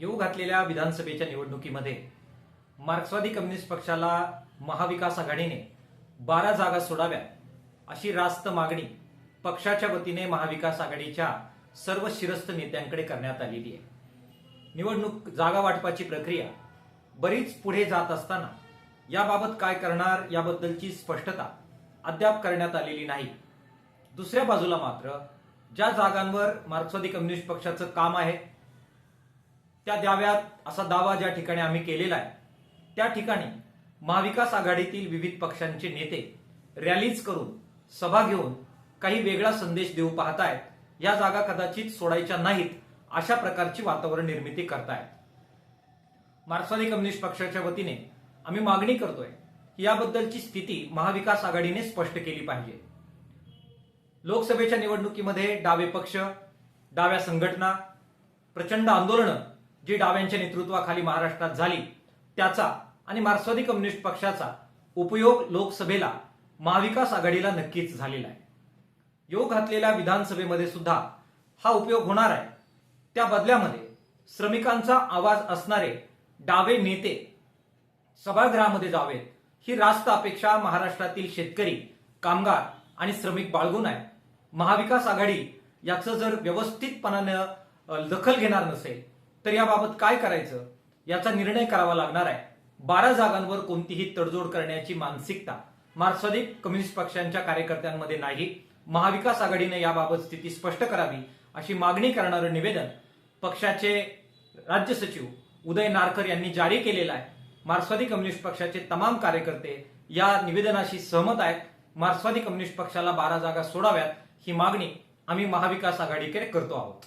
येऊ घातलेल्या विधानसभेच्या निवडणुकीमध्ये मार्क्सवादी कम्युनिस्ट पक्षाला महाविकास आघाडीने बारा जागा सोडाव्या अशी रास्त मागणी पक्षाच्या वतीने महाविकास आघाडीच्या सर्व शिरस्त नेत्यांकडे करण्यात आलेली आहे. निवडणूक जागा वाटपाची प्रक्रिया बरीच पुढे जात असताना याबाबत काय करणार याबद्दलची स्पष्टता अद्याप करण्यात आलेली नाही. दुसऱ्या बाजूला मात्र ज्या जागांवर मार्क्सवादी कम्युनिस्ट पक्षाचं काम आहे त्या द्याव्यात असा दावा ज्या ठिकाणी आम्ही केलेला आहे त्या ठिकाणी महाविकास आघाडीतील विविध पक्षांचे नेते रॅलीज करून सभा घेऊन काही वेगळा संदेश देऊ पाहतायत या जागा कदाचित सोडायच्या नाहीत अशा प्रकारची वातावरण निर्मिती करतायत मार्क्सवादी कम्युनिस्ट पक्षाच्या वतीने आम्ही मागणी करतोय की याबद्दलची स्थिती महाविकास आघाडीने स्पष्ट केली पाहिजे. लोकसभेच्या निवडणुकीमध्ये डावे पक्ष डाव्या संघटना प्रचंड आंदोलनं जी डाव्यांच्या नेतृत्वाखाली महाराष्ट्रात झाली त्याचा आणि मार्क्सवादी कम्युनिस्ट पक्षाचा उपयोग लोकसभेला महाविकास आघाडीला नक्कीच झालेला आहे. योग घातलेल्या विधानसभेमध्ये सुद्धा हा उपयोग होणार आहे. त्या बदल्यामध्ये श्रमिकांचा आवाज असणारे डावे नेते सभागृहामध्ये जावेत ही रास्त अपेक्षा महाराष्ट्रातील शेतकरी कामगार आणि श्रमिक बाळगून आहे. महाविकास आघाडी याचं जर व्यवस्थितपणानं दखल घेणार नसेल तर याबाबत काय करायचं? याचा निर्णय करावा लागणार आहे. बारा जागांवर कोणतीही तडजोड करण्याची मानसिकता मार्क्सवादी कम्युनिस्ट पक्षांच्या कार्यकर्त्यांमध्ये नाही. महाविकास आघाडीने याबाबत स्थिती स्पष्ट करावी अशी मागणी करणारं निवेदन पक्षाचे राज्य सचिव उदय नारकर यांनी जारी केलेलं आहे. मार्क्सवादी कम्युनिस्ट पक्षाचे तमाम कार्यकर्ते या निवेदनाशी सहमत आहेत. मार्क्सवादी कम्युनिस्ट पक्षाला बारा जागा सोडाव्यात ही मागणी आम्ही महाविकास आघाडीकडे करतो आहोत.